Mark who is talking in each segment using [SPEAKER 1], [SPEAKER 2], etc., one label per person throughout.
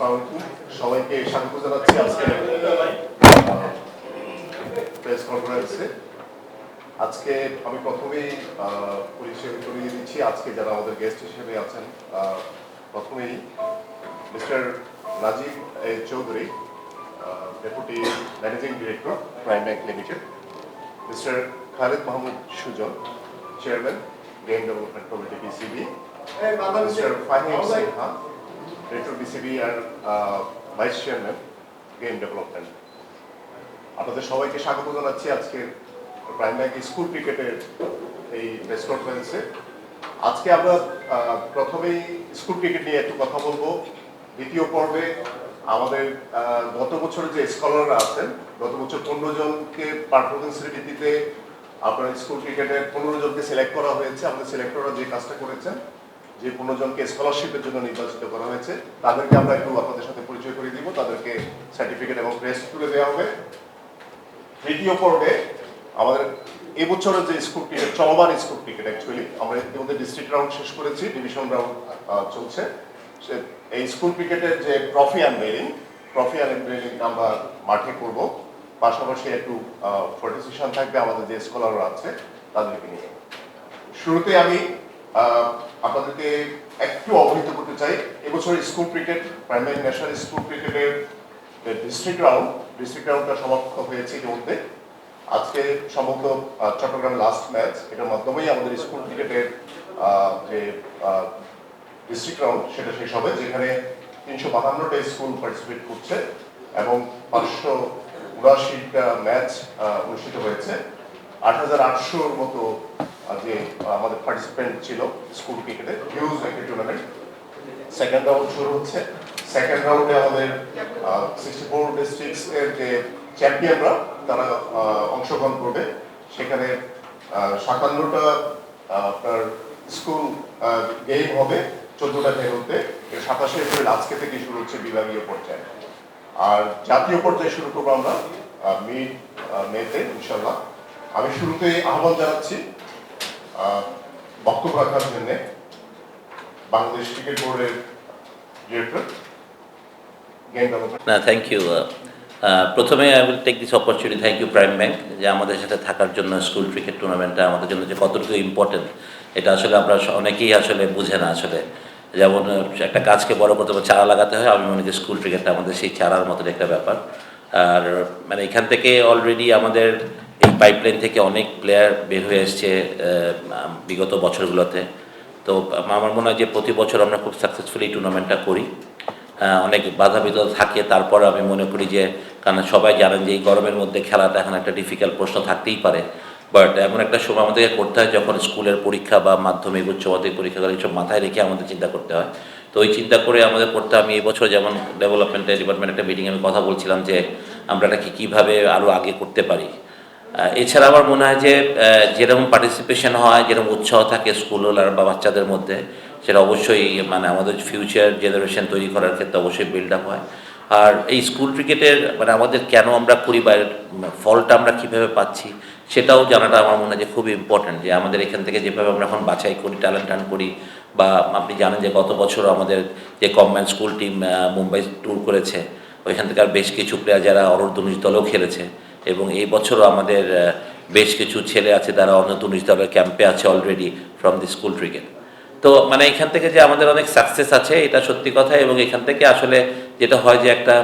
[SPEAKER 1] আলাইকুম সবাইকে স্বাগত জানাচ্ছি আজকে প্রেস কনফারেন্সে আজকে আমি প্রথমেই পরিচয় করিয়ে দিচ্ছি আজকে যারা আমাদের গেস্ট হিসেবে আছেন প্রথমেই mister Najib A Chowdhury deputy managing director Prime Bank Limited mister Khaled Mahmud Sujon chairman game development committee BCB mister Fahim Sinha director BCB R vice chairman game development আপনাদের সবাইকে স্বাগত জানাচ্ছি আজকের প্রাইম ব্যাংক স্কুল ক্রিকেটের এই press কনফারেন্সে আজকে আমরা প্রথমেই স্কুল ক্রিকেট নিয়ে একটু কথা বলব। দ্বিতীয় পর্বে আমাদের গত বছর যে স্কলাররা আছেন, গত বছর পনেরো জনকে পারফরমেন্সের ভিত্তিতে আপনার স্কুল ক্রিকেটের পনেরো জনকে সিলেক্ট করা হয়েছে। আমাদের সিলেক্টররা যে কাজটা করেছেন যে পনেরো জনকে স্কলারশিপের জন্য নির্বাচিত করা হয়েছে, তাদেরকে আমরা একটু আপনাদের সাথে পরিচয় করে দিব। তাদেরকে সার্টিফিকেট এবং ক্রেস্ট তুলে দেওয়া হবে। তৃতীয় পর্বে আমাদের এবছরের যে স্কুল ক্রিকেট চলমান স্কুল ক্রিকেট অ্যাকচুয়ালি আমরা ইতিমধ্যে ডিস্ট্রিক্ট রাউন্ড শেষ করেছি ডিভিশন রাউন্ড চলছে। সে, এই স্কুল ক্রিকেটের যে ট্রফি আনভেলিং ট্রফি আনভেলিং আমরা মাঠে করব। পাশাপাশি একটু ফটোসেশন থাকবে আমাদের যে স্কলাররা আছে, তাদেরকে নিয়ে। শুরুতে আমি আপনাদেরকে একটু অবহিত করতে চাই। এবছর school cricket primary national school ক্রিকেটের ডিস্ট্রিক্ট রাউন্ড ডিস্ট্রিক্ট রাউন্ডটা সমাপ্ত হয়েছে ইতিমধ্যে। আজকে সম্ভবত আহ, চট্টগ্রামে লাস্ট ম্যাচ এটার মাধ্যমেই আমাদের স্কুল ক্রিকেটের যে ডিস্ট্রিক্ট রাউন্ড সেটা শেষ হবে যেখানে তিনশো বাহান্নটা স্কুল পার্টিসিপেট করছে এবং পাঁচশো উনআশিটা ম্যাচ অনুষ্ঠিত হয়েছে। আট হাজার আটশোর মতো যে আমাদের পার্টিসিপেন্ট ছিল স্কুল ক্রিকেটে হিউজ একটা টুর্নামেন্ট সেকেন্ড রাউন্ড শুরু হচ্ছে। সেকেন্ড রাউন্ডে আমাদের সিক্সটি ফোর ডিস্ট্রিক্টস যে চ্যাম্পিয়নরা তারা অংশগ্রহণ করবে। সেখানে সাতান্নটা আপনার স্কুল গেম হবে চোদ্দটা ভেন্যুতে সাতাশে এপ্রিল আজকে থেকে শুরু হচ্ছে বিভাগীয় পর্যায়ে। আর জাতীয় পর্যায়ে শুরু করব আমরা মিড মেতে ইনশাল্লাহ আমি শুরুতে আহ্বান জানাচ্ছি বক্তব্য রাখার জন্যে বাংলাদেশ ক্রিকেট বোর্ডের ডিরেক্টর
[SPEAKER 2] না থ্যাংক ইউ প্রথমে I will take this opportunity thank you Prime Bank যে আমাদের সাথে থাকার জন্য স্কুল ক্রিকেট টুর্নামেন্টটা আমাদের জন্য যে কতটুকু ইম্পর্টেন্ট এটা আসলে আমরা অনেকেই আসলে বুঝে না আসলে। যেমন একটা গাছকে বড় করতে হবে, চারা লাগাতে হয়, আমি মনে করি স্কুল ক্রিকেটটা আমাদের সেই চারার মতন একটা ব্যাপার। আর মানে এখান থেকে অলরেডি আমাদের এই পাইপলাইন থেকে অনেক প্লেয়ার বের হয়ে এসছে বিগত বছরগুলোতে। তো আমার মনে হয় যে প্রতি বছর আমরা খুব সাকসেসফুলি টুর্নামেন্টটা করি। অনেক বাধা বিধা থাকে, তারপর আমি মনে করি যে, কারণ সবাই জানেন যে এই গরমের মধ্যে খেলাটা এখন একটা ডিফিকাল্ট প্রশ্ন থাকতেই পারে। বাট এমন একটা সময় আমাদেরকে করতে হয় যখন স্কুলের পরীক্ষা বা মাধ্যমিক, উচ্চ মাধ্যমিক পরীক্ষাগুলো এইসব মাথায় রেখে আমাদের চিন্তা করতে হয়। তো ওই চিন্তা করে আমাদের করতে আমি এই বছর যেমন ডেভেলপমেন্টের ডিপার্টমেন্ট একটা মিটিংয়ে আমি কথা বলছিলাম যে, আমরা এটাকে কীভাবে আরও আগে করতে পারি। এছাড়া আমার মনে হয় যে যেরকম পার্টিসিপেশন হয়, যেরকম উৎসাহ থাকে স্কুলওয়ালার বা বাচ্চাদের মধ্যে, সেটা অবশ্যই মানে আমাদের ফিউচার জেনারেশন তৈরি করার ক্ষেত্রে অবশ্যই বিল্ড আপ হয়। আর এই স্কুল ক্রিকেটের মানে আমাদের কেন আমরা করি বা ফলটা আমরা কীভাবে পাচ্ছি, সেটাও জানাটা আমার মনে হয় যে খুব ইম্পর্ট্যান্ট যে আমাদের এখান থেকে যেভাবে আমরা এখন বাছাই করি ট্যালেন্ট টান করি, বা আপনি জানেন যে গত বছর আমাদের যে combine school team Mumbai tour করেছে, ওইখান থেকে আর বেশ কিছু প্লেয়ার যারা অরুণ উনিশ দলেও খেলেছে এবং এই বছরও আমাদের বেশ কিছু ছেলে আছে তারা অনূর্ধ্ব উনিশ দলের ক্যাম্পে আছে already from the school cricket তো মানে এখান থেকে যে আমাদের অনেক সাকসেস আছে, এটা সত্যি কথা এবং এখান থেকে আসলে যেটা হয় যে একটা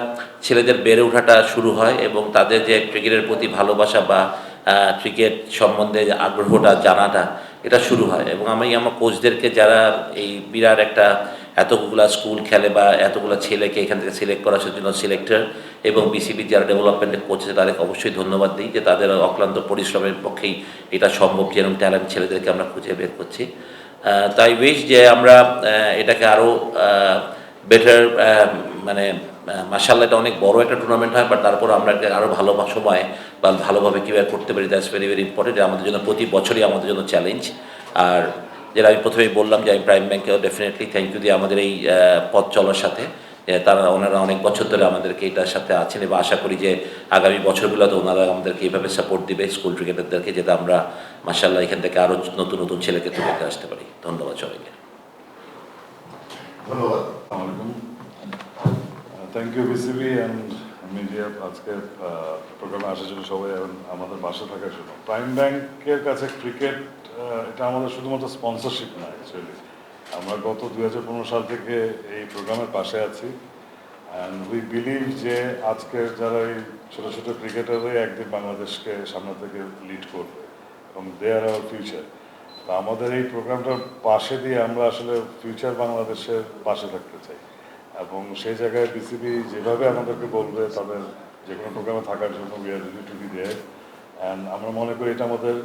[SPEAKER 2] ছেলেদের বেড়ে ওঠাটা শুরু হয় এবং তাদের যে ক্রিকেটের প্রতি ভালোবাসা বা ক্রিকেট সম্বন্ধে আগ্রহটা, জানাটা এটা শুরু হয় এবং আমি আমার কোচদেরকে যারা এই বিরাট একটা এতগুলা স্কুল খেলে বা এতগুলো ছেলেকে এখান থেকে সিলেক্ট করার জন্য সিলেক্টর এবং বিসিবি যারা ডেভেলপমেন্টের কোচ আছে, তাদেরকে অবশ্যই ধন্যবাদ দিই যে তাদের অক্লান্ত পরিশ্রমের পক্ষেই এটা সম্ভব, যেরকম ট্যালেন্ট ছেলেদেরকে আমরা খুঁজে বের করছি। তাই উইশ যে আমরা এটাকে আরও বেটার মানে মাসাল্লাহ এটা অনেক বড় একটা টুর্নামেন্ট হয় বাট তারপর আমরা আরও ভালো সময় বা ভালোভাবে কীভাবে করতে পারি দ্যাটস ভেরি ভেরি ইম্পর্টেন্ট আমাদের জন্য প্রতি বছরই আমাদের জন্য চ্যালেঞ্জ আর যেটা আমি প্রথমেই বললাম যে আমি প্রাইম ব্যাংকেও ডেফিনেটলি থ্যাংক ইউ দিয়ে আমাদের এই পথ চলার সাথে। তারা ওনারা অনেক বছর ধরে আমাদেরকে এটার সাথে আছেন এবং আশা করি যে আগামী বছরগুলোতে ওনারা আমাদেরকে এইভাবে সাপোর্ট দিবে স্কুল ক্রিকেটারদেরকে যাতে আমরা মাসাল্লাহ এখান থেকে আরও নতুন নতুন ছেলেকে তুলে আসতে পারি। ধন্যবাদ সবাইকে।
[SPEAKER 1] ধন্যবাদ।
[SPEAKER 3] Thank you BCB and media আজকে প্রোগ্রামে আসার জন্য সবাই এবং আমাদের পাশে থাকার জন্য। প্রাইম ব্যাংকের কাছে ক্রিকেট এটা আমাদের শুধুমাত্র স্পন্সরশিপ না অ্যাকচুয়ালি আমরা গত দু হাজার পনেরো সাল থেকে এই প্রোগ্রামের পাশে আছি। অ্যান্ড উই বিলিভ যে আজকের যারা এই ছোটো ছোটো ক্রিকেটাররাই একদিন বাংলাদেশকে সামনে থেকে লিড করবে এবং দে আর আওয়ার ফিউচার তো আমাদের এই প্রোগ্রামটার পাশে দিয়ে আমরা আসলে ফিউচার বাংলাদেশের পাশে থাকতে চাই। এবং সেই জায়গায় বিসিবি যেভাবে আমাদেরকে বলবে, তাদের যে কোনো প্রোগ্রামে থাকার জন্য we are ready to be there and আমরা মনে করি এটা আমাদের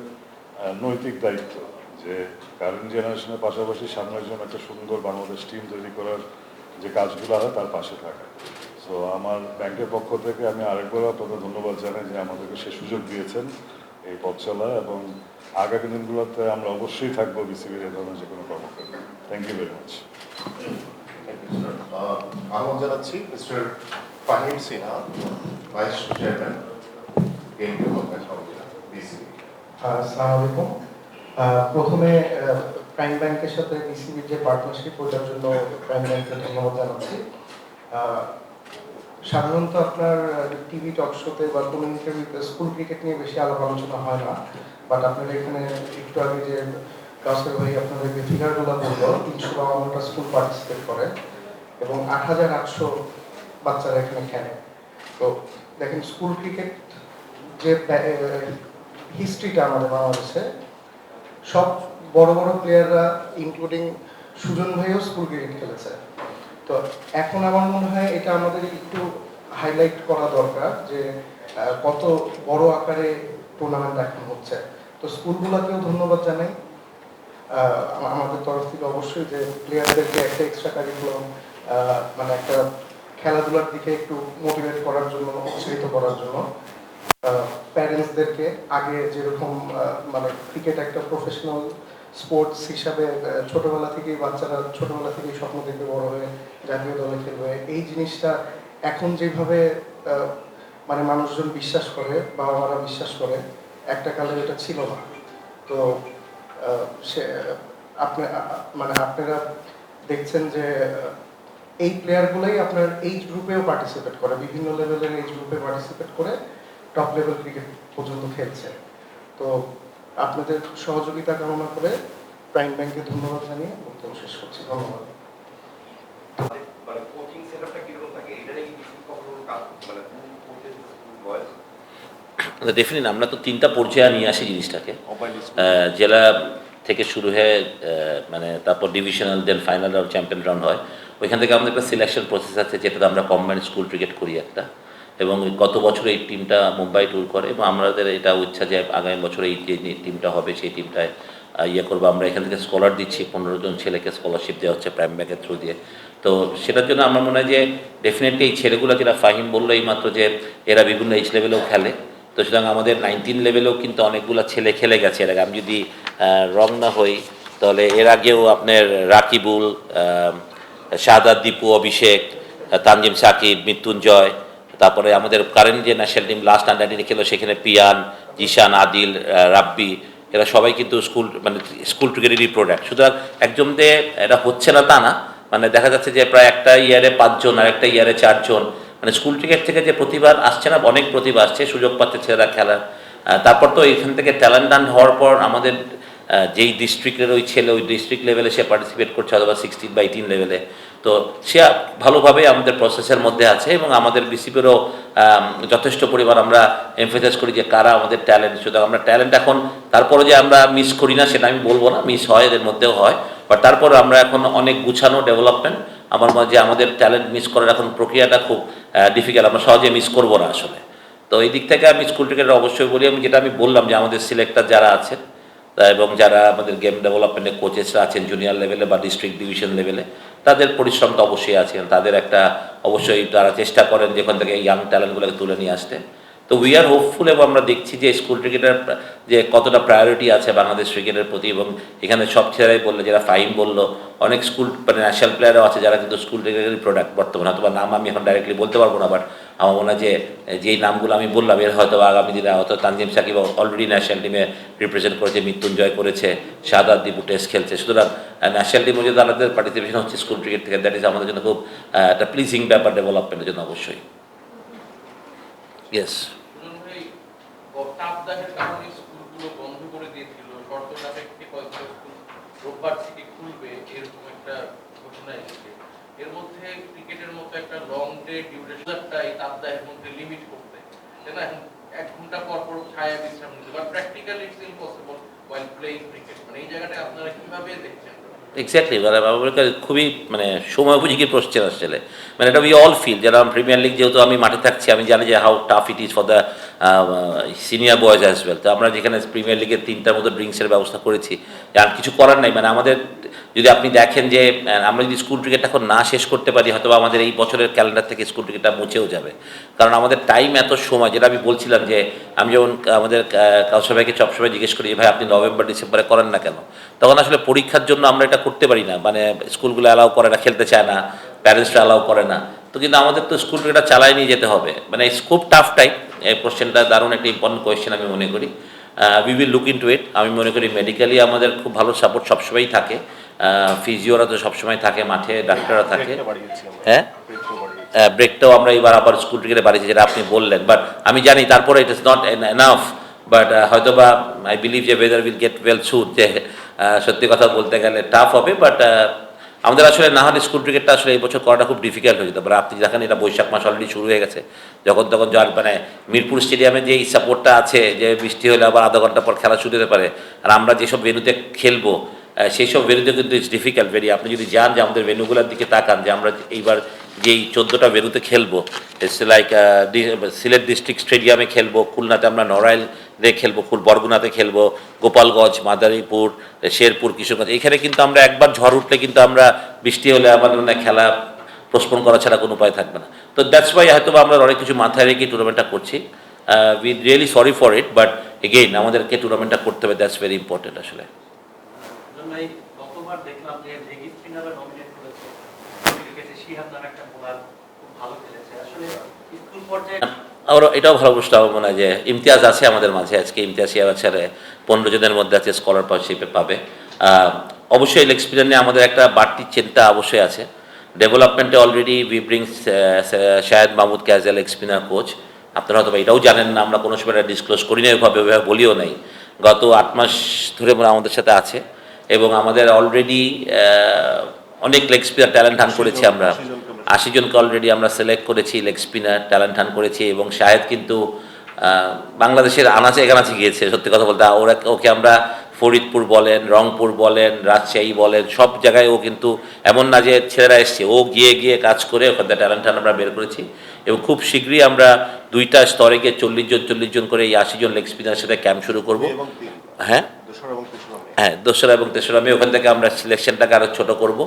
[SPEAKER 3] নৈতিক দায়িত্ব। যে কারেন্ট জেনারেশনের পাশাপাশি সামনের জন্য একটা সুন্দর বাংলাদেশ টিম তৈরি করার যে কাজগুলো হয় তার পাশে থাকা সো আমার ব্যাংকের পক্ষ থেকে আমি আরেকবার আপনাদের ধন্যবাদ জানাই যে আমাদেরকে সে সুযোগ দিয়েছেন এই পথ এবং আগামী দিনগুলোতে আমরা অবশ্যই থাকব বিসিবির এই ধরনের যে কোনো কর্মকাণ্ড থ্যাংক ইউ ভেরি মাচ
[SPEAKER 1] আহ্বান জানাচ্ছি মিস্টার
[SPEAKER 4] প্রথমে প্রাইম ব্যাংকের সাথে বিসিবির যে পার্টনারশিপ ওটার জন্য প্রাইম ব্যাংককে ধন্যবাদ জানাচ্ছি। সাধারণত আপনার টিভি টক শোতে বা কোনো ইন্টারভিউতে স্কুল ক্রিকেট নিয়ে বেশি আলাপ আলোচনা হয় না। বাট আপনাদের এখানে একটু আগে যে কাউসের ভাই আপনাদেরকে ফিগারগুলো বলল, তিনশো বাউন্নটা স্কুল পার্টিসিপেট করে এবং আট হাজার আটশো বাচ্চারা এখানে খেলে। তো দেখেন স্কুল ক্রিকেট যে হিস্ট্রিটা আমাদের বাংলাদেশে সব বড় বড় প্লেয়াররা ইনক্লুডিং সুজন ভাইও স্কুল ক্রিকেট খেলেছে। তো এখন আমার মনে হয় এটা আমাদের একটু হাইলাইট করা দরকার যে কত বড় আকারে টুর্নামেন্ট এখন হচ্ছে। তো স্কুলগুলোকেও ধন্যবাদ জানাই। আমাদের তরফ থেকে অবশ্যই যে প্লেয়ারদেরকে একটা এক্সট্রা কারিকুলাম মানে একটা খেলাধুলার দিকে একটু মোটিভেট করার জন্য, উৎসাহিত করার জন্য। প্যারেন্টসদেরকে আগে যেরকম মানে ক্রিকেট একটা প্রফেশনাল স্পোর্টস হিসাবে ছোটবেলা থেকেই, বাচ্চারা ছোটবেলা থেকেই স্বপ্ন দেখে বড় হয়ে জাতীয় দলে খেলবে। এই জিনিসটা এখন যেভাবে মানে মানুষজন বিশ্বাস করে বাবা মারা বিশ্বাস করে, একটা কালে এটা ছিল না। তো সে, আপনি মানে আপনারা দেখছেন যে এই প্লেয়ারগুলোই আপনার এইজ গ্রুপেও পার্টিসিপেট করে, বিভিন্ন লেভেলের এইজ গ্রুপে পার্টিসিপেট করে টপ লেভেল ক্রিকেট পর্যন্ত খেলছে। তো আপনাদের সহযোগিতা কামনা করে প্রাইম ব্যাংকে ধন্যবাদ জানিয়ে বক্তব্য শেষ করছি। ধন্যবাদ।
[SPEAKER 2] ডেফিনেটলি আমরা তো তিনটা পর্যায়ে নিয়ে আসি জিনিসটাকে। জেলা থেকে শুরু হয়ে মানে তারপর ডিভিশনাল দেন ফাইনাল আর চ্যাম্পিয়ন রাউন্ড হয়। ওইখান থেকে আমাদের একটা সিলেকশন প্রসেস আছে যেটাতে আমরা কম্বাইন্ড স্কুল ক্রিকেট করি একটা। এবং গত বছর এই টিমটা মুম্বাই ট্যুর করে এবং আমাদের এটা ইচ্ছা যে আগামী বছর এই যে টিমটা হবে, সেই টিমটায় ইয়ে করব। আমরা এখান থেকে স্কলার দিচ্ছি, পনেরো জন ছেলেকে স্কলারশিপ দেওয়া হচ্ছে প্রাইম ব্যাংকের থ্রু দিয়ে। তো সেটার জন্য আমার মনে হয় যে ডেফিনেটলি এই ছেলেগুলো, যেটা ফাহিম বলল এই মাত্র যে এরা বিভিন্ন এইজ লেভেলেও খেলে। তো সুতরাং আমাদের নাইনটিন লেভেলেও কিন্তু অনেকগুলো ছেলে খেলে গেছে এর আগে। আমি যদি রং না হই, তাহলে এর আগেও আপনার রাকিবুল শাহাদ দীপু অভিষেক তানজিম সাকিব, মৃত্যুঞ্জয় তারপরে আমাদের কারেন্ট যে ন্যাশনাল টিম লাস্ট আন্ডার খেলো, সেখানে পিয়ান, জিশান, আদিল রাব্বি, এরা সবাই কিন্তু স্কুল মানে স্কুল ক্রিকেটেরই প্রোডাক্ট। সুতরাং একজন দিয়ে এটা হচ্ছে না তা না মানে দেখা যাচ্ছে যে প্রায় একটা ইয়ারে পাঁচজন আর একটা ইয়ারে চারজন মানে স্কুল ক্রিকেট থেকে যে প্রতিভা আসছে না, অনেক প্রতিভা আসছে, সুযোগ পাচ্ছে ছেলেরা খেলার। তারপর তো এখান থেকে ট্যালেন্ট ডান হওয়ার পর আমাদের যেই ডিস্ট্রিক্টের ওই ছেলে, ওই ডিস্ট্রিক্ট লেভেলে সে পার্টিসিপেট করছে, অথবা সিক্সটিন বা এইটিন লেভেলে তো সে ভালোভাবে আমাদের প্রসেসের মধ্যে আছে এবং আমাদের বিসিপিরও যথেষ্ট পরিমাণ আমরা এমফেসাইজ করি যে কারা আমাদের ট্যালেন্ট সুতরাং আমরা ট্যালেন্ট এখন তারপরে যে আমরা মিস করি না সেটা আমি বলব না মিস হয়, এদের মধ্যেও হয়। বাট তারপরে আমরা এখন অনেক গুছানো ডেভেলপমেন্ট আমার মনে যে আমাদের ট্যালেন্ট মিস করার এখন প্রক্রিয়াটা খুব ডিফিকাল্ট আমরা সহজে মিস করব না আসলে। তো এই দিক থেকে আমি স্কুল ক্রিকেটের অবশ্যই বলি, আমি যেটা আমি বললাম যে আমাদের সিলেক্টার যারা আছেন এবং যারা আমাদের গেম ডেভেলপমেন্টের কোচেসরা আছেন জুনিয়র লেভেলে বা ডিস্ট্রিক্ট ডিভিশন লেভেলে তাদের পরিশ্রম তো অবশ্যই আছে। তাদের একটা অবশ্যই তারা চেষ্টা করেন যেখান থেকে ইয়াং ট্যালেন্টগুলোকে তুলে নিয়ে আসতে। তো উই আর হোপফুল এবং আমরা দেখছি যে স্কুল ক্রিকেটের যে কতটা প্রায়োরিটি আছে বাংলাদেশ ক্রিকেটের প্রতি এবং এখানে সব ছেলেরাই বলল যারা ফাইম বলল, অনেক স্কুল মানে ন্যাশনাল প্লেয়ারও আছে যারা কিন্তু স্কুল ক্রিকেটের প্রোডাক্ট বর্তমানে। অথবা নাম আমি এখন ডাইরেক্টলি বলতে পারব না বাট আমার মনে হয় যে, যেই নামগুলো আমি বললাম, এর হয়তো আগামী দিনে হয়তো তানজিম সাকিব অলরেডি ন্যাশনাল টিমে রিপ্রেজেন্ট করেছে, মৃত্যুঞ্জয় করেছে, সাদাত দীপু টেস্ট খেলছে। সুতরাং ন্যাশনাল টিমে যদি তাদের পার্টিসিপেশন হচ্ছে স্কুল ক্রিকেট থেকে দ্যাট ইজ আমাদের জন্য খুব একটা প্লিজিং ব্যাপার ডেভেলপমেন্টের জন্য অবশ্যই। ইয়েস
[SPEAKER 5] সুজন ভাই গ- তাপদাহের কারণে স্কুলগুলো বন্ধ করে দিয়েছিল শর্ত সাপেক্ষে কয়েকটা স্কুল রোববার থেকে খুলবে এরকম একটা ঘোষণা এসেছে এর মধ্যে ক্রিকেটের মতো একটা তাপদাহের মধ্যে লিমিট করতে। তাই না? এক ঘণ্টা পর পর ছায়া বিশ্রাম নিতে but practically it's impossible while playing cricket মানে এই আপনারা কীভাবে দেখছেন?
[SPEAKER 2] এক্স্যাক্টলি মানে খুবই মানে সময় উপযোগী প্রশ্ন আসলে মানে এটা উই অল ফিল যারা প্রিমিয়ার লিগ যেহেতু আমি মাঠে থাকছি, আমি জানি যে how tough it is for the senior boys as well তো আমরা যেখানে প্রিমিয়ার লিগের তিনটার মতো ড্রিঙ্কসের ব্যবস্থা করেছি আর কিছু করার নাই। মানে আমাদের যদি আপনি দেখেন যে আমরা যদি স্কুল ক্রিকেটটা এখন না শেষ করতে পারি হয়তো আমাদের এই বছরের ক্যালেন্ডার থেকে স্কুল ক্রিকেটটা মুছেও যাবে। কারণ আমাদের টাইম এত সময়, যেটা আমি বলছিলাম যে, আমি যেমন আমাদের কাউসার ভাইকে জিজ্ঞেস করি ভাই, আপনি নভেম্বর ডিসেম্বরে করেন না কেন? তখন আসলে পরীক্ষার জন্য আমরা এটা করতে পারি না। মানে স্কুলগুলো অ্যালাউ করে না, খেলতে চায় না প্যারেন্টসরা অ্যালাউ করে না। তো কিন্তু আমাদের তো স্কুল ক্রিকেটটা চালাই নিয়ে যেতে হবে। মানে খুব টাফ টাইম এই কোশ্চেনটা দারুণ একটা ইম্পর্টেন্ট কোয়েশ্চেন আমি মনে করি। We will look into it আমি মনে করি মেডিকেলি আমাদের খুব ভালো সাপোর্ট সবসময়ই থাকে। ফিজিওরা তো সবসময় থাকে মাঠে ডাক্তাররা থাকে। হ্যাঁ? ব্রেকটাও আমরা এবার আবার স্কুল ক্রিকেটে বাড়িয়েছি যেটা আপনি বললেন। বাট আমি জানি তারপরে it is not enough but হয়তো বা আই বিলিভ যে weather will get well suit যে সত্যি কথা বলতে গেলে টাফ হবে বাট আমাদের আসলে না হলে স্কুল ক্রিকেটটা আসলে এই বছর করাটা খুব ডিফিকাল্ট হয়ে যেত। বাট আপনি দেখেন এটা বৈশাখ মাস অলরেডি শুরু হয়ে গেছে। যখন তখন জল মানে মিরপুর স্টেডিয়ামে যে সাপোর্টটা আছে, যে বৃষ্টি হলে আবার আধা ঘণ্টা পর খেলা শুরু হতে পারে, আর আমরা যেসব ভেনুতে খেলব সেই সব ভেনুতে কিন্তু ইটস ডিফিকাল্ট ভেরি আপনি যদি যান যে আমাদের ভেনুগুলোর দিকে তাকান, যে আমরা এইবার যেই চোদ্দোটা বেরুতে খেলব লাইক সিলেট ডিস্ট্রিক্ট স্টেডিয়ামে খেলব, খুলনাতে আমরা নড়াইল খেলব, খুল, বরগুনাতে খেলব, গোপালগঞ্জ, মাদারীপুর শেরপুর, কিশোরগঞ্জ, এখানে কিন্তু আমরা একবার ঝড় উঠলে কিন্তু আমরা বৃষ্টি হলে আমাদের মানে খেলা পোস্টপোন করা ছাড়া কোনো উপায় থাকবে না। তো দ্যাটস ওয়াই হয়তো আমরা অনেক কিছু মাথায় রেখে টুর্নামেন্টটা করছি। We really sorry for it but again আমাদেরকে টুর্নামেন্টটা করতে হবে দ্যাটস ভেরি ইম্পর্টেন্ট আসলে।
[SPEAKER 6] দেখলাম যে লেগ স্পিনাররা নমিনেট করেছে ক্রিকেটে শিহাব নামে একটা বোলার খুব ভালো খেলেছে আসলে পর্যায়ে
[SPEAKER 2] এটাও ভালো প্রশ্ন আমার হয় যে ইমতিয়াজ আছে আমাদের মাঝে। আজকে ইমতিয়াজ ইয়াবা ছেড়ে পনেরো জনের মধ্যে আছে স্কলারশিপে পাবে। অবশ্যই স্পিনার নিয়ে আমাদের একটা বাড়তি চিন্তা অবশ্যই আছে। ডেভেলপমেন্টে already we bring Shahed Mahmud cause a leg spinner coach আপনারা হয়তো এটাও জানেন না, আমরা কোনো সময় ডিসক্লোজ করি না ওইভাবে ওইভাবে বলিও নাই। গত আট মাস ধরে আমাদের সাথে আছে এবং আমাদের অলরেডি অনেক লেগ স্পিনার ট্যালেন্ট হান করেছি আমরা।
[SPEAKER 1] আশি জনকে
[SPEAKER 2] অলরেডি আমরা সিলেক্ট করেছি লেগ স্পিনার ট্যালেন্ট হান করেছি এবং শাহেদ কিন্তু বাংলাদেশের আনাচে একানাচে গিয়েছে সত্যি কথা বলতে। ওরা ওকে আমরা ফরিদপুর বলেন রংপুর বলেন রাজশাহী বলেন সব জায়গায় ও কিন্তু এমন না যে ছেলেরা এসছে ও গিয়ে গিয়ে কাজ করে ওখান থেকে ট্যালেন্ট হান আমরা বের করেছি। এবং খুব শীঘ্রই আমরা দুইটা স্তরে গিয়ে চল্লিশ জন চল্লিশ জন করে এই আশি জন লেগ স্পিনারের সাথে ক্যাম্প শুরু করব। হ্যাঁ? হ্যাঁ দোসরা এবং তেসরা মে, ওখান থেকে আমরা সিলেকশনটাকে আরও ছোটো করব।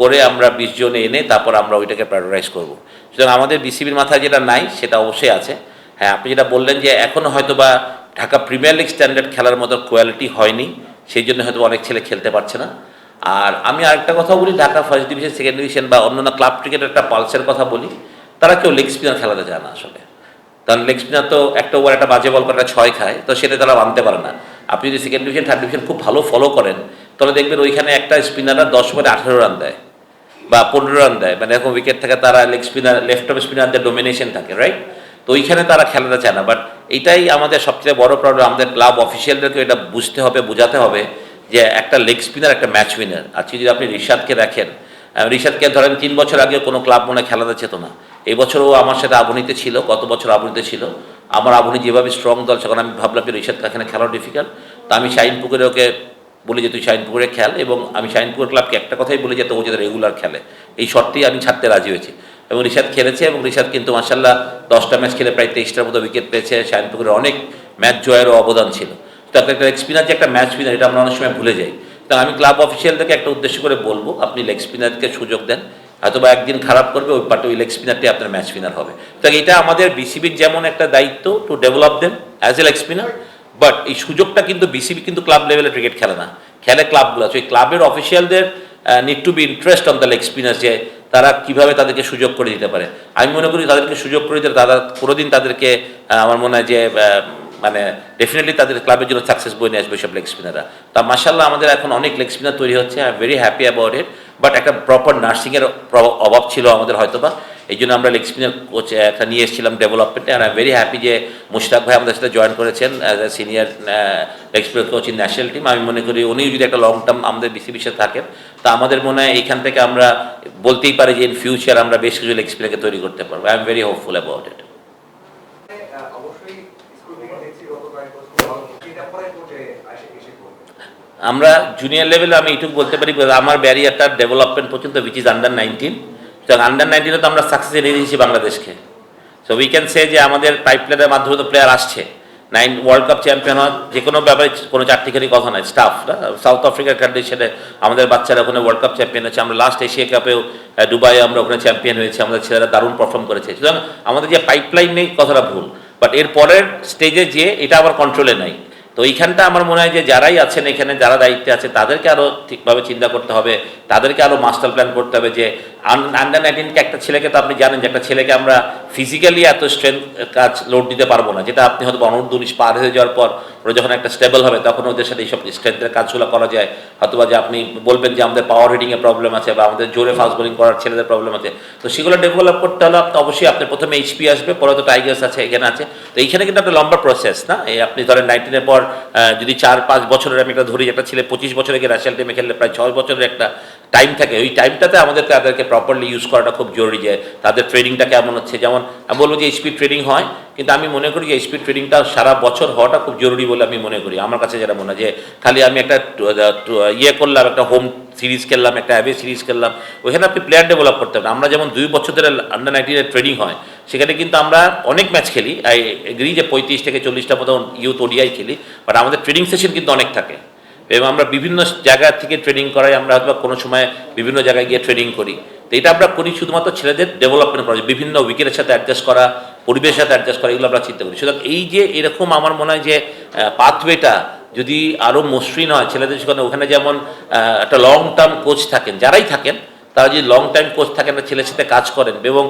[SPEAKER 2] করে আমরা বিশ জন এনে তারপর আমরা ওইটাকে প্রায়োরিটাইজ করব। সুতরাং আমাদের বিসিবির মাথায় যেটা নাই, সেটা অবশ্যই আছে। হ্যাঁ আপনি যেটা বললেন যে এখনও হয়তো বা ঢাকা প্রিমিয়ার লিগ স্ট্যান্ডার্ড খেলার মতো কোয়ালিটি হয়নি, সেই জন্য হয়তো অনেক ছেলে খেলতে পারছে না। আর আমি আরেকটা কথা বলি, Dhaka first division second division বা অন্যান্য ক্লাব ক্রিকেটের একটা পালসের কথা বলি, তারা কেউ লেগ স্পিনার খেলাতে চায় না আসলে। কারণ লেগ স্পিনার তো একটা ওভার একটা বাজে বল করে ছয় খায়, তো সেটা তারা মানতে পারে না। আপনি যদি সেকেন্ড ডিভিশন থার্ড ডিভিশন খুব ভালো ফলো করেন তাহলে দেখবেন ওইখানে একটা স্পিনাররা দশ ওভারে আঠেরো রান দেয় বা পনেরো রান দেয়। মানে এরকম উইকেট থাকে তারা লেগ স্পিনার লেফট অফ স্পিনারদের ডোমিনেশন থাকে রাইট তো ওইখানে তারা খেলাতে চায় না। বাট এটাই আমাদের সবচেয়ে বড় প্রবলেম আমাদের ক্লাব অফিসিয়ালদেরকে এটা বুঝতে হবে বোঝাতে হবে যে একটা লেগ স্পিনার একটা ম্যাচ উইনার আজকে যদি আপনি রিশাদকে আহ, রিশাদকে ধরেন তিন বছর আগে কোনো ক্লাব মনে খেলাতে চেত না। এই বছরও আমার সাথে আবনীতে ছিল গত বছর আবনীতে ছিল। আমার আবনী যেভাবে স্ট্রং দল, সেখানে আমি ভাবলাম যে রিশাদকে এখানে খেলাও ডিফিকাল্ট তা আমি শাহিন পুকুরে ওকে বলি যে, তুই শাহিন পুকুরে খেল এবং আমি শাহিন পুকুর ক্লাবকে একটা কথাই বলি যে তো ও যাতে রেগুলার খেলে। এই শর্তেই আমি ছাড়তে রাজি হয়েছি। এবং রিশাদ খেলেছে এবং রিশাদ কিন্তু মাসাল্লাহ দশটা ম্যাচ খেলে প্রায় তেইশটার মতো উইকেট পেয়েছে। শাহিন পুকুরের অনেক ম্যাচ জয়েরও অবদান ছিল। তো একটা স্পিনার যে একটা ম্যাচ স্পিনার এটা আমরা অনেক সময় ভুলে যাই। তো আমি ক্লাব অফিসিয়ালদেরকে একটা উদ্দেশ্য করে বলব, আপনি লেগ স্পিনারকে সুযোগ দেন। হয়তো বা একদিন খারাপ করবে, ওই পার্টে ওই লেগ স্পিনারটি আপনার ম্যাচ স্পিনার হবে। তো এটা আমাদের বিসিবির যেমন একটা দায়িত্ব to develop them as a leg spinner but এই সুযোগটা কিন্তু বিসিবি কিন্তু ক্লাব লেভেলে ক্রিকেট খেলে না। খেলে ক্লাবগুলো আছে। ওই ক্লাবের অফিসিয়ালদের need to be interest on the leg spinner যে তারা কীভাবে তাদেরকে সুযোগ করে দিতে পারে। আমি মনে করি তাদেরকে সুযোগ করে দিলে তারা কোনোদিন তাদেরকে আমার মনে হয় যে মানে ডেফিনেটলি তাদের ক্লাবের জন্য সাকসেস বই নিয়ে আসবে সব লেগ স্পিনাররা তা মাসাল্লাহ আমাদের এখন অনেক লেগ স্পিনার তৈরি হচ্ছে। I am very happy about it but একটা প্রপার নার্সিংয়ের অভাব ছিল আমাদের হয়তো বা এই জন্য আমরা লেগ কোচ একটা নিয়ে এসেছিলাম ডেভেলপমেন্টে আর আই ভেরি হ্যাপি যে মুশতাক ভাই আমাদের সাথে জয়েন করেছেন as a senior leg coach in national team আমি মনে করি উনি যদি একটা লং টার্ম আমাদের বিসিবির সাথে থাকেন, তা আমাদের মনে হয় এইখান থেকে আমরা বলতেই পারি যে ইন ফিউচার আমরা বেশ কিছু লেগ তৈরি করতে পারব। I am very hopeful about it
[SPEAKER 7] ah, অবশ্যই স্কুল থেকে দেখছি গত কয়েক বছর ভালো এটা পরে কোর্টে আসে এসে করবে
[SPEAKER 2] আমরা জুনিয়র লেভেলে আমি এইটুকু বলতে পারি আমার ব্যারিয়ারটা ডেভেলপমেন্ট পর্যন্ত উইচ ইজ আন্ডার নাইনটিন তো আন্ডার নাইনটিনে তো আমরা সাকসেস এনে দিয়েছি বাংলাদেশকে। সো উই ক্যান সে যে আমাদের পাইপলাইনের মাধ্যমে তো প্লেয়ার আসছে। নাইন ওয়ার্ল্ড কাপ চ্যাম্পিয়ন হওয়ার যে কোনো ব্যাপারে কোনো চারটিখানি কথা নয় স্টাফ সাউথ আফ্রিকার কন্ডিশনে আমাদের বাচ্চারা ওখানে ওয়ার্ল্ড কাপ চ্যাম্পিয়ন হচ্ছে আমরা লাস্ট এশিয়া কাপেও দুবাইয়ে আমরা ওখানে চ্যাম্পিয়ন হয়েছি। আমাদের ছেলেরা দারুণ পারফর্ম করেছে। সুতরাং আমাদের যে পাইপলাইন নেই, কথাটা ভুল। বাট এর পরের স্টেজে যে এটা আবার কন্ট্রোলে নাই। তো এইখানটা আমার মনে হয় যে যারাই আছেন এখানে, যারা দায়িত্বে আছে, তাদেরকে আরও ঠিকভাবে চিন্তা করতে হবে, তাদেরকে আরও মাস্টার প্ল্যান করতে হবে যে আন্ডার নাইনটিনকে একটা ছেলেকে তো আপনি জানেন যে একটা ছেলেকে আমরা ফিজিক্যালি এত স্ট্রেংথ কাজ লোড দিতে পারব না। যেটা আপনি হয়তো অনূর্ধ্ব উনিশ পার হয়ে যাওয়ার পর ওরা যখন একটা স্টেবল হবে, তখন ওদের সাথে এইসব স্ট্রেংথের কাজগুলো করা যায়। হয়তোবা যে আপনি বলবেন যে আমাদের পাওয়ার হিটিংয়ের প্রবলেম আছে বা আমাদের জোরে ফাস্ট বোলিং করার ছেলেদের প্রবলেম আছে। তো সেগুলো ডেভেলপ করতে হলে আপনি অবশ্যই আপনি প্রথমে এইচপি আসবে, পরে তো টাইগার্স আছে, এখানে আছে। তো এইখানে কিন্তু একটা লম্বা প্রসেস না? এই আপনি ধরেন নাইনটিনের পর যদি চার পাঁচ বছরের আমি একটা ধরি, একটা ছেলে পঁচিশ বছরে গিয়ে ন্যাশনাল টিমে খেললে প্রায় ছয় বছরের একটা টাইম থাকে। ওই টাইমটাতে আমাদের তাদেরকে প্রপারলি ইউজ করাটা খুব জরুরি যে, তাদের ট্রেনিংটা কেমন হচ্ছে। যেমন, আমি বলব যে স্পিড ট্রেনিং হয়, কিন্তু আমি মনে করি যে স্পিড ট্রেনিংটা সারা বছর হওয়াটা খুব জরুরি বলে আমি মনে করি। আমার কাছে যেটা মনে হয় যে, খালি আমি একটা ইয়ে করলাম, একটা হোম সিরিজ খেললাম, একটা অ্যাবে সিরিজ খেললাম। ওইখানে আপনি প্লেয়ার ডেভেলপ করতে পারেন। আমরা যেমন দুই বছর ধরে আন্ডার নাইনটিনের ট্রেনিং হয়, সেখানে কিন্তু আমরা অনেক ম্যাচ খেলি। আই এগ্রি যে পঁয়ত্রিশ থেকে চল্লিশটা মতো ইউথ ওডিআই খেলি বাট আমাদের ট্রেনিং সেশন কিন্তু অনেক থাকে। এবং আমরা বিভিন্ন জায়গা থেকে ট্রেনিং করাই, আমরা হয়তো কোনো সময় বিভিন্ন জায়গায় গিয়ে ট্রেনিং করি। তো এটা আমরা করি শুধুমাত্র ছেলেদের ডেভেলপমেন্ট করা বিভিন্ন উইকেটের সাথে অ্যাডজাস্ট করা, পরিবেশের সাথে অ্যাডজাস্ট করা, এগুলো আমরা চিন্তা করি। সুতরাং এই যে এরকম আমার মনে হয় যে পাথওয়েটা যদি আরও মসৃণ হয়, ছেলেদের সেখানে ওখানে যেমন একটা লং টার্ম কোচ থাকেন, যারাই থাকেন, তারা যদি লং টাইম কোচ থাকেন ছেলের সাথে কাজ করেন, এবং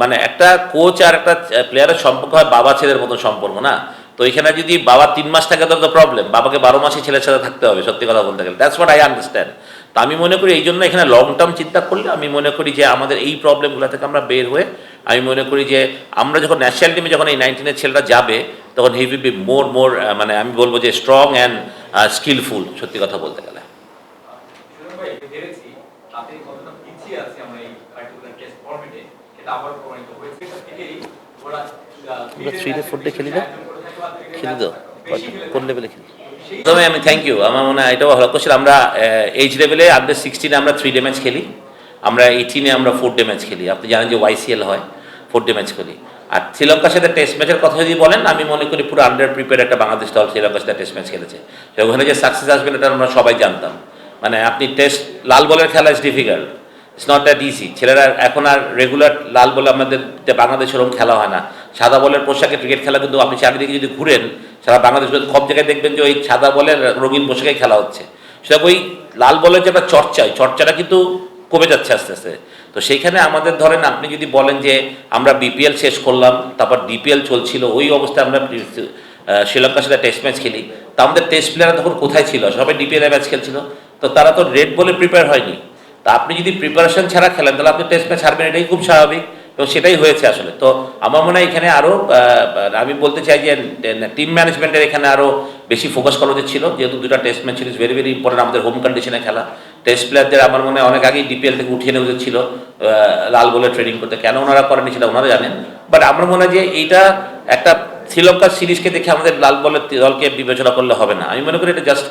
[SPEAKER 2] মানে একটা কোচ আর একটা প্লেয়ারের সম্পর্ক হয় বাবা ছেলের মতো সম্পর্ক, না? তো এখানে যদি বাবা তিন মাস থাকে তো তো প্রবলেম বাবাকে বারো মাসে ছেলের সাথে থাকতে হবে সত্যি কথা বলতে গেলে। দ্যাটস হোয়াট আই আন্ডারস্ট্যান্ড তো আমি মনে করি এই জন্য এখানে লং টার্ম চিন্তা করলে আমি মনে করি যে আমাদের এই প্রবলেমগুলো থেকে আমরা বের হয়ে আমি মনে করি যে আমরা যখন ন্যাশনাল টিমে যখন এই নাইনটিনের ছেলেরা যাবে তখন হি উইল বি মোর মোর মানে আমি বলব যে স্ট্রং অ্যান্ড স্কিলফুল সত্যি কথা বলতে গেলে।
[SPEAKER 7] আমরা
[SPEAKER 2] three day, four day খেলি না? খেলি তো কোন লেভেলে খেলি প্রথমে আমি থ্যাংক ইউ আমার মনে হয় এটাও ভালো কোশ্চেন আমরা এইচ লেভেলে আন্ডার সিক্সটিনে আমরা থ্রি ডে ম্যাচ খেলি, আমরা এইটিনে আমরা ফোর ডে ম্যাচ খেলি। আপনি জানেন যে ওয়াইসিএল হয় ফোর ডে ম্যাচ খেলি। আর শ্রীলঙ্কার সাথে টেস্ট ম্যাচের কথা যদি বলেন, আমি মনে করি পুরো আন্ডার প্রিপেয়ার একটা বাংলাদেশ দল শ্রীলঙ্কার সাথে টেস্ট ম্যাচ খেলেছে। ওখানে যে সাকসেস আসবে, এটা আমরা সবাই জানতাম। মানে আপনি টেস্ট লাল বলের খেলা is difficult it's not that easy ছেলেরা এখন আর রেগুলার লাল বলে আমাদের বাংলাদেশ ওরকম খেলা হয় না। সাদা বলের পোশাকে ক্রিকেট খেলা কিন্তু আপনি চারিদিকে যদি ঘুরেন, সারা বাংলাদেশ সব জায়গায় দেখবেন যে ওই সাদা বলের রঙিন পোশাকে খেলা হচ্ছে। সেটা ওই লাল বলের যে একটা চর্চা চর্চাটা কিন্তু কমে যাচ্ছে আস্তে আস্তে। তো সেইখানে আমাদের ধরেন আপনি যদি বলেন যে আমরা বিপিএল শেষ করলাম, তারপর ডিপিএল চলছিল, ওই অবস্থায় আমরা শ্রীলঙ্কার সাথে টেস্ট ম্যাচ খেলি। তা আমাদের টেস্ট প্লেয়াররা তখন কোথায় ছিল? সবাই ডিপিএল ম্যাচ খেলছিল। তো তারা তো রেড বলে প্রিপেয়ার হয়নি। তা আপনি যদি প্রিপারেশন ছাড়া খেলেন, তাহলে আপনি টেস্ট ম্যাচ হারবেন, এটাই খুব স্বাভাবিক। তো সেটাই হয়েছে আসলে। তো আমার মনে হয় এখানে আরও আমি বলতে চাই যে টিম ম্যানেজমেন্টের এখানে আরও বেশি ফোকাস করা উচিত ছিল। যেহেতু দুটা টেস্ট ম্যাচ ছিল ভেরি ভেরি ইম্পর্টেন্ট আমাদের হোম কন্ডিশনে খেলা। টেস্ট প্লেয়ারদের আমার মনে হয় অনেক আগেই ডিপিএল থেকে উঠিয়ে নেওয়া উচিত ছিল। লাল বলে ট্রেনিং করতে। কেন ওনারা করেনি সেটা ওনারা জানেন। বাট আমার মনে হয় যে এইটা একটা শ্রীলঙ্কার সিরিজকে দেখে আমাদের লাল বলের দলকে বিবেচনা করলে হবে না। আমি মনে করি এটা জাস্ট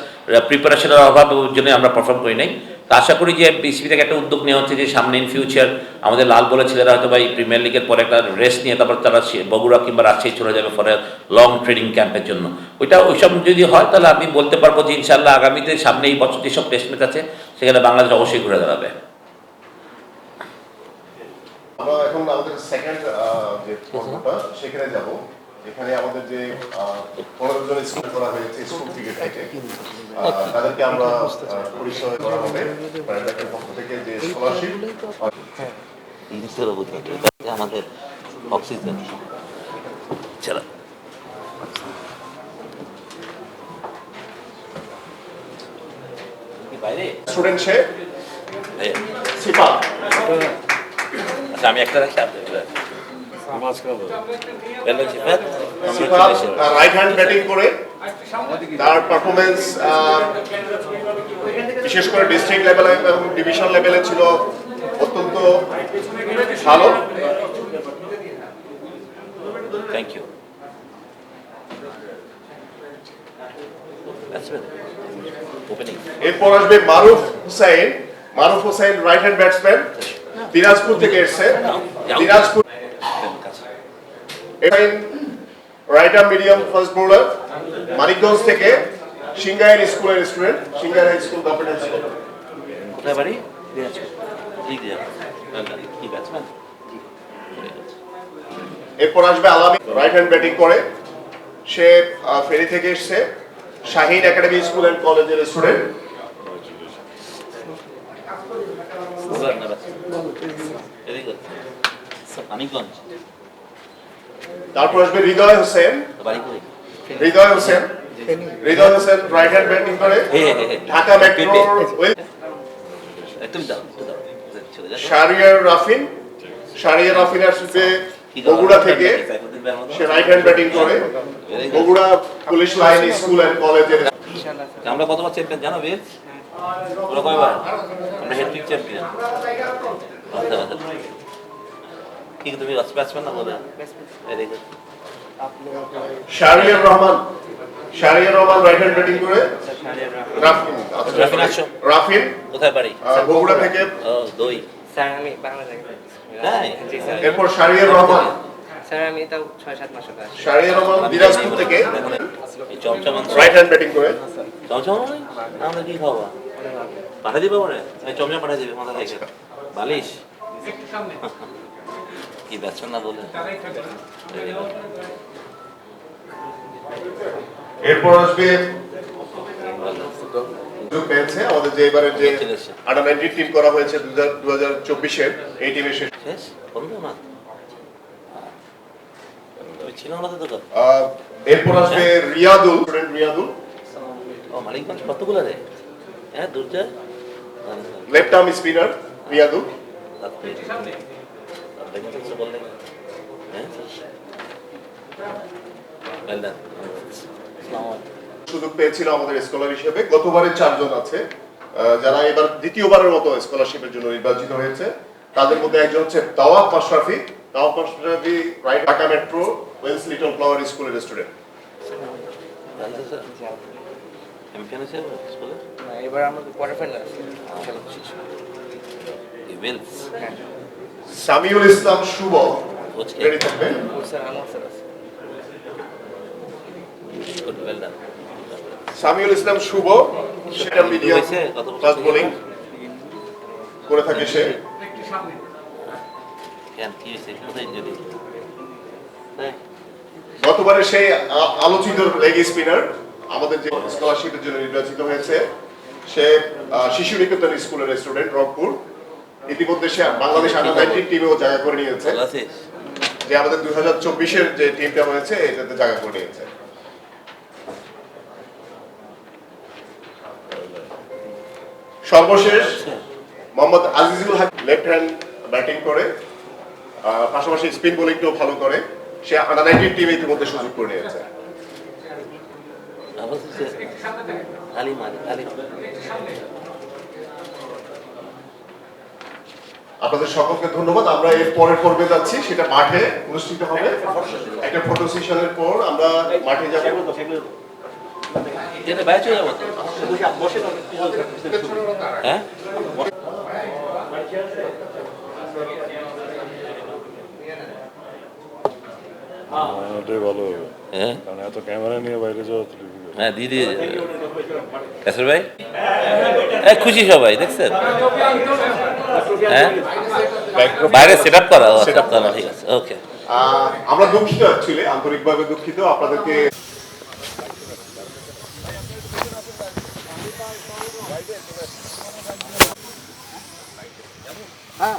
[SPEAKER 2] প্রিপারেশনের অভাবের জন্য আমরা পারফর্ম করি নাই। তো আশা করি যে বিসিবি থেকে একটা উদ্যোগ নেওয়া হচ্ছে যে সামনে ইন ফিউচার আমাদের লাল বলে ছেলেরা হয়তো বা এই প্রিমিয়ার লিগের পরে একটা রেস্ট নিয়ে তারপর তারা বগুড়া কিংবা রাজশাহী চলে যাবে ফলে লং ট্রেনিং ক্যাম্পের জন্য। ওইটা ওইসব যদি হয় তাহলে আমি বলতে পারব যে ইনশাল্লাহ আগামীতে সামনে এই বছর যেসব টেস্ট ম্যাচ আছে সেখানে বাংলাদেশ অবশ্যই ঘুরে দাঁড়াবে।
[SPEAKER 1] আমরা এখন আমাদের সেকেন্ড যে পর্বটা সেখানে যাব। এখানে আমাদের যে পনেরো জন স্কুল করা হয়েছে স্কুল থেকে থেকে তাদেরকে আমরা পরিচয় করা হবে। পক্ষ থেকে যে স্কলারশিপ হ্যাঁ।
[SPEAKER 2] আমাদের অক্সিজেন
[SPEAKER 1] ছাড়া।
[SPEAKER 2] আচ্ছা, আমি একটা রাখি
[SPEAKER 1] আপনার রাইট হ্যান্ড ব্যাটিং করে তার পারফরমেন্স বিশেষ করে ডিস্ট্রিক্ট লেভেলে এবং ডিভিশন লেভেলে ছিল অত্যন্ত ভালো।
[SPEAKER 2] It. Opening.
[SPEAKER 1] এরপর আসবে Maruf Hussain. Maruf Hussain right hand batsman Dinajpur থেকে এসছে। Dinajpur right arm medium fast bowler Manikganj থেকে সিঙ্গাইর স্কুলের student Singair high school school.
[SPEAKER 2] কোথায় বাড়ি? ঠিক
[SPEAKER 1] এরপর আসবে আলামি। রাইট হ্যান্ড ব্যাটিং করে। সে ফেরি থেকে এসছে। শাহিন একাডেমি স্কুল অ্যান্ড কলেজের স্টুডেন্ট
[SPEAKER 2] batsman? মানিকগঞ্জ।
[SPEAKER 1] তারপর আসবে Hridoy Hossain. Hridoy Hossain. Hridoy Hossain right hand batting করে ঢাকা মেট্রো শারিয়ার রাফিন। শারিয়ার রাফিন আসবে বগুড়া থেকে? সে রাইট হ্যান্ড ব্যাটিং করে। Bogura police line school and কলেজের
[SPEAKER 2] আমরা কতবার চ্যাম্পিয়ন জানো বীর? ওরা কয়বার? আমরা হ্যাট্রিক চ্যাম্পিয়ন আচ্ছা। কি তুমি ব্যাটসম্যান না বলে very good
[SPEAKER 1] Shariar Rahman. Shariar Rahman right hand batting করে? রাফিন আচ্ছা,
[SPEAKER 2] রাফিন আসো।
[SPEAKER 1] রাফিন?
[SPEAKER 2] কোথায় বাড়ি?
[SPEAKER 1] বগুড়া থেকে?
[SPEAKER 2] দই।
[SPEAKER 8] স্যার আমি বাংলা থেকে
[SPEAKER 1] এরপর শারিয়ার রহমান।
[SPEAKER 8] স্যার আমি তাও ছয় সাত মাস হতে আসছি।
[SPEAKER 1] রহমান দিনাজপুর থেকে।
[SPEAKER 2] চমচমান
[SPEAKER 1] রাইট হ্যান্ড ব্যাটিং করে।
[SPEAKER 2] চমচমান মানে? আমরা কি খাওয়া পাঠিয়ে দিবে মানে? চমচম পাঠিয়ে দিবে মাথা থেকে। বালিশ। কি ব্যাটসম্যান না বলে?
[SPEAKER 1] এরপর আসবে পেয়েছে। আমাদের যে এবারে যে আন্ডার নাইনটিন টিম করা হয়েছে দু হাজার চব্বিশের এই টিমের শেষ?
[SPEAKER 2] শেষ না? তুমি ছিল আমাদের দোকান
[SPEAKER 1] আহ, এরপর আসবে রিয়াদুল স্টুডেন্ট রিয়াদুল।
[SPEAKER 2] ও মালিকগঞ্জ কতগুলো রে? হ্যাঁ দূর যায়।
[SPEAKER 1] Left arm spinner Riadul.
[SPEAKER 2] বললেন হ্যাঁ।
[SPEAKER 1] সুযোগ পেয়েছিল আমাদের স্কলার হিসেবে। গতবারের চারজন আছে। যারা এবার দ্বিতীয়বারের মতো স্কলারশিপের জন্য নির্বাচিত হয়েছে। তাদের মধ্যে একজন হচ্ছে Tawab Mashrafi. Tawab Mashrafi right Dhaka metro Wills little flower স্কুলের স্টুডেন্ট
[SPEAKER 2] এবার
[SPEAKER 8] না, এবার আমাদের কোয়ার্টার ফাইনাল আছে। হ্যাঁ
[SPEAKER 1] সামিউল ইসলাম শুভ। রেডি থাকবেন. সামিউল ইসলাম শুভ। সেটা মিডিয়াম
[SPEAKER 2] হয়েছে? কত
[SPEAKER 1] ফাস্ট বোলিং করে থাকে সে? গতবারে সেই আলোচিত লেগ স্পিনার আমাদের যে স্কলারশিপের জন্য নির্বাচিত হয়েছে সে শিশু নিকেতন স্কুলের স্টুডেন্ট রংপুর। ইতিমধ্যে সে বাংলাদেশ আন্ডার টিমেও জায়গা করে নিয়েছে। যে আমাদের দুই হাজার চব্বিশের যে টিমটা হয়েছে এটাতে জায়গা করে নিয়েছে। সর্বশেষ Mohammad Azizul Haque left hand batting করে পাশাপাশি স্পিন বোলিংটাও ভালো করে। সে আন্ডার নাইনটিন টিমে ইতিমধ্যে সুযোগ করে নিয়েছে।
[SPEAKER 2] ভালো আছিস? তালি মার, তালি মার।
[SPEAKER 1] আপনাদের সকলকে ধন্যবাদ আমরা এর পরের পর্বে যাচ্ছি সেটা মাঠে অনুষ্ঠিত হবে একটা ফটো সেশনের পর আমরা মাঠে যাব?
[SPEAKER 2] হ্যাঁ?
[SPEAKER 3] ওটাই ভালো হবে
[SPEAKER 2] হ্যাঁ?
[SPEAKER 3] কারণ এত ক্যামেরা নিয়ে বাইরে যাওয়া।
[SPEAKER 2] হ্যাঁ দিয়ে দিয়ে কাসর ভাই? হ্যাঁ খুশি সবাই দেখছেন? হ্যাঁ? বাইরে সেট আপ করা। আচ্ছা, আচ্ছা, ঠিক আছে ওকে
[SPEAKER 1] আমরা দুঃখিত অ্যাকচুয়ালি আন্তরিকভাবে দুঃখিত। আপনাদেরকে হ্যাঁ।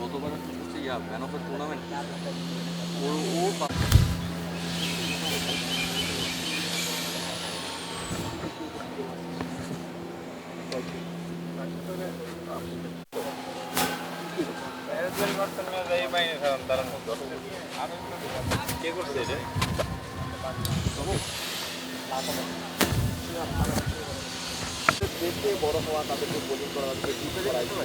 [SPEAKER 9] গতবার হচ্ছে yeah man of the tournament ও ও
[SPEAKER 10] দেখে বড় হওয়া তাদেরকে বোলিং করা তাদেরকে করা